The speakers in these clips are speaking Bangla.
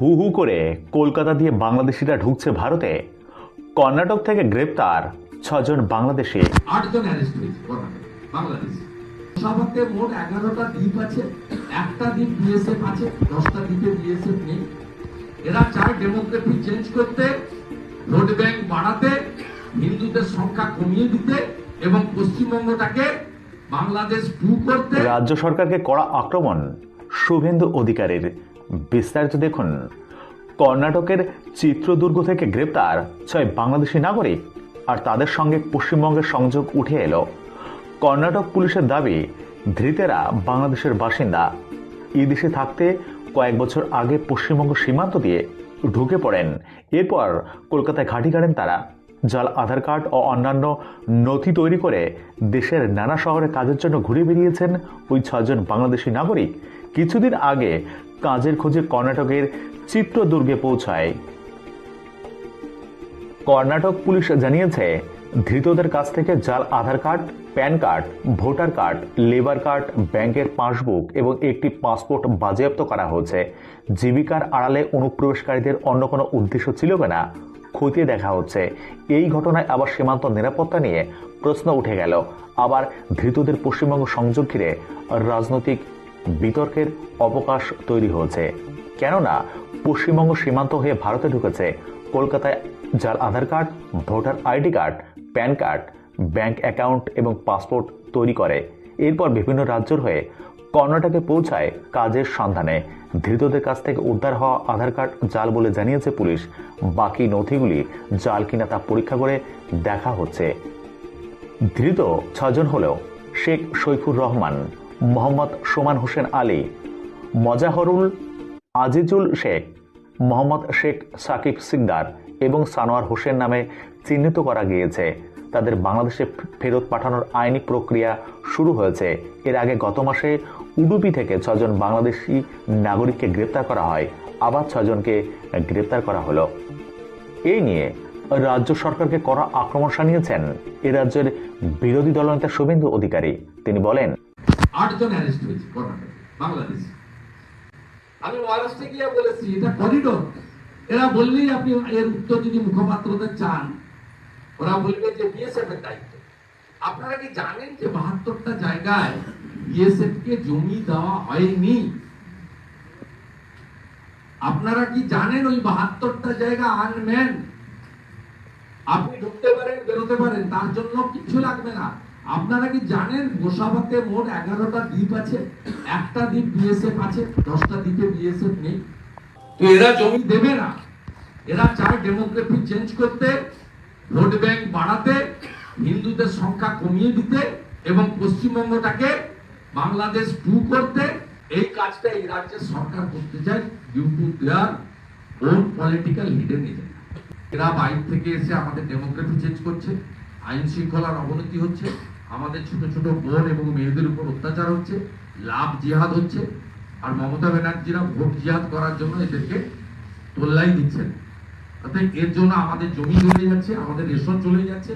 হু হু করে কলকাতা দিয়ে বাংলাদেশিরা ঢুকছে ভারতে। কর্ণাটক থেকে গ্রেপ্তার ছজন বাংলাদেশি। আটজন অ্যারেস্ট হয়েছে বাংলাদেশ। সভাতে মোট এগারোটা দ্বীপ আছে একটা দ্বীপ বিএসএফ আছে দশটা দ্বীপে বিএসএফ নেই। এরা চায় চেঞ্জ করতে ভোট ব্যাংক বাড়াতে হিন্দুদের সংখ্যা কমিয়ে দিতে এবং পশ্চিমবঙ্গটাকে বাংলাদেশ টু করতে। রাজ্য সরকারকে কড়া আক্রমণ শুভেন্দু অধিকারীর বিস্তারিত দেখুন। কর্ণাটকের চিত্রদুর্গ থেকে গ্রেপ্তার ছয় বাংলাদেশি নাগরিক আর তাদের সঙ্গে পশ্চিমবঙ্গের সংযোগ উঠে এলো। কর্ণাটক পুলিশের দাবি, ধৃতেরা বাংলাদেশের বাসিন্দা। এই দেশে থাকতে কয়েক বছর আগে পশ্চিমবঙ্গ সীমান্ত দিয়ে ঢুকে পড়েন। এরপর কলকাতায় ঘাঁটি গাড়েন তারা। জাল, আধার কার্ড ও অন্যান্য নথি তৈরি করে দেশের নানা শহরে কাজের জন্য ঘুরে বেরিয়েছেন ওই ছজন বাংলাদেশি নাগরিক। কিছুদিন আগে কাজের খোঁজে কর্ণাটকের চিত্রদুর্গে পৌঁছায়। কর্ণাটক পুলিশ জানিয়েছে, ধৃতদের কাছ থেকে জাল Aadhaar card, PAN card, voter card, labour card, ব্যাংকের পাসবুক এবং একটি পাসপোর্ট বাজেয়াপ্ত করা হয়েছে। জীবিকার আড়ালে অনুপ্রবেশকারীদের অন্য কোনো উদ্দেশ্য ছিল কিনা খতিয়ে দেখা হচ্ছে। এই ঘটনায় আবার সীমান্ত নিরাপত্তা নিয়ে প্রশ্ন উঠে গেল। আবার ধৃতদের পশ্চিমবঙ্গ সংযোগ ঘিরে রাজনৈতিক বিতর্কের অবকাশ তৈরি হয়েছে। কেননা, পশ্চিমবঙ্গ সীমান্ত হয়ে ভারতে ঢুকেছে কলকাতায় জাল Aadhaar card, voter ID card, PAN card, bank account এবং পাসপোর্ট তৈরি করে। এরপর বিভিন্ন রাজ্যের হয়ে কর্ণাটকে পৌঁছায় কাজের সন্ধানে। ধৃতদের কাছ থেকে উদ্ধার হওয়া আধার কার্ড জাল বলে জানিয়েছে পুলিশ। বাকি নথিগুলি জাল কিনা তা পরীক্ষা করে দেখা হচ্ছে। ধৃত ছজন হলেও শেখ সৈফুর রহমান। মোহাম্মদ সোমান হোসেন আলী, মজাহরুল আজিজুল শেখ, মোহাম্মদ শেখ সাকিব সিকদার এবং সানোয়ার হোসেন নামে চিহ্নিত করা গিয়েছে। তাদের বাংলাদেশে ফেরত পাঠানোর আইনি প্রক্রিয়া শুরু হয়েছে। এর আগে গত মাসে উডুপি থেকে ছজন বাংলাদেশি নাগরিককে গ্রেপ্তার করা হয়, আবার ছজনকে গ্রেপ্তার করা হলো। এই নিয়ে রাজ্য সরকারকে কড়া আক্রমণ শানিয়েছেন এ রাজ্যের বিরোধী দলনেতা শুভেন্দু অধিকারী। তিনি বলেন আটজন অ্যারেস্ট হয়েছে কর্ণাটকে বাংলাদেশ। আমি মহারাষ্ট্রে গিয়ে বলেছি, এটা করিডোর এরা বললেই আপনি এর উত্তর যদি মুখপাত্রদের চান, ওরা বলবে যে বিএসএফ এর দায়িত্ব। আপনারা কি জানেন যে বাহাত্তরটা জায়গায় বিএসএফ কে জমি দেওয়া হয়নি? আপনারা কি জানেন ওই বাহাত্তরটা জায়গা আনম্যান আপনি ঢুকতে পারেন, বেরোতে পারেন, তার জন্য কিছু লাগবে না। আপনারা কি জানেন গোসাবাতে মোট এগারোটা দ্বীপ আছে? একটা দ্বীপ বিএসএফ আছে দশটা দ্বীপে বিএসএফ নেই। তো এরা জমি দেবে না। এরা চায় ডেমোক্রেসি চেঞ্জ করতে ভোট ব্যাংক বাড়াতে হিন্দুদের সংখ্যা কমিয়ে দিতে এবং পশ্চিমবঙ্গটাকে বাংলাদেশ টু করতে। এই কাজটা এই রাজ্যের সরকার করতে চায়। Due to their own political leader নিজের এরা বাইরে থেকে এসে আমাদের ডেমোক্রেসি চেঞ্জ করছে। আইন শৃঙ্খলার অবনতি হচ্ছে। আমাদের ছোট ছোট বোন এবং মেয়েদের উপর অত্যাচার হচ্ছে, লাভ জিহাদ হচ্ছে, আর মমতা ব্যানার্জিরা ভোট জিহাদ করার জন্য এদেরকে তোল্লাই দিচ্ছেন। অর্থাৎ এর জন্য আমাদের জমি চলে যাচ্ছে, আমাদের রেশন চলে যাচ্ছে,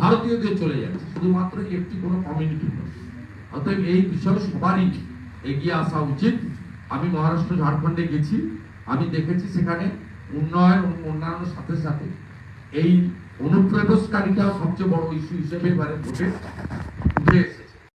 ভারতীয়দের চলে যাচ্ছে, শুধুমাত্র একটি কোনো কমিউনিটি নয়। অতএব এই বিষয়ে সবারই এগিয়ে আসা উচিত। আমি মহারাষ্ট্র, ঝাড়খণ্ডে গেছি, আমি দেখেছি সেখানে উন্নয়ন এবং অন্যান্য সাথে সাথে এই অনুপ্রবেশকারীটা সবচেয়ে বড় ইস্যু হিসেবে এবারে ভোটে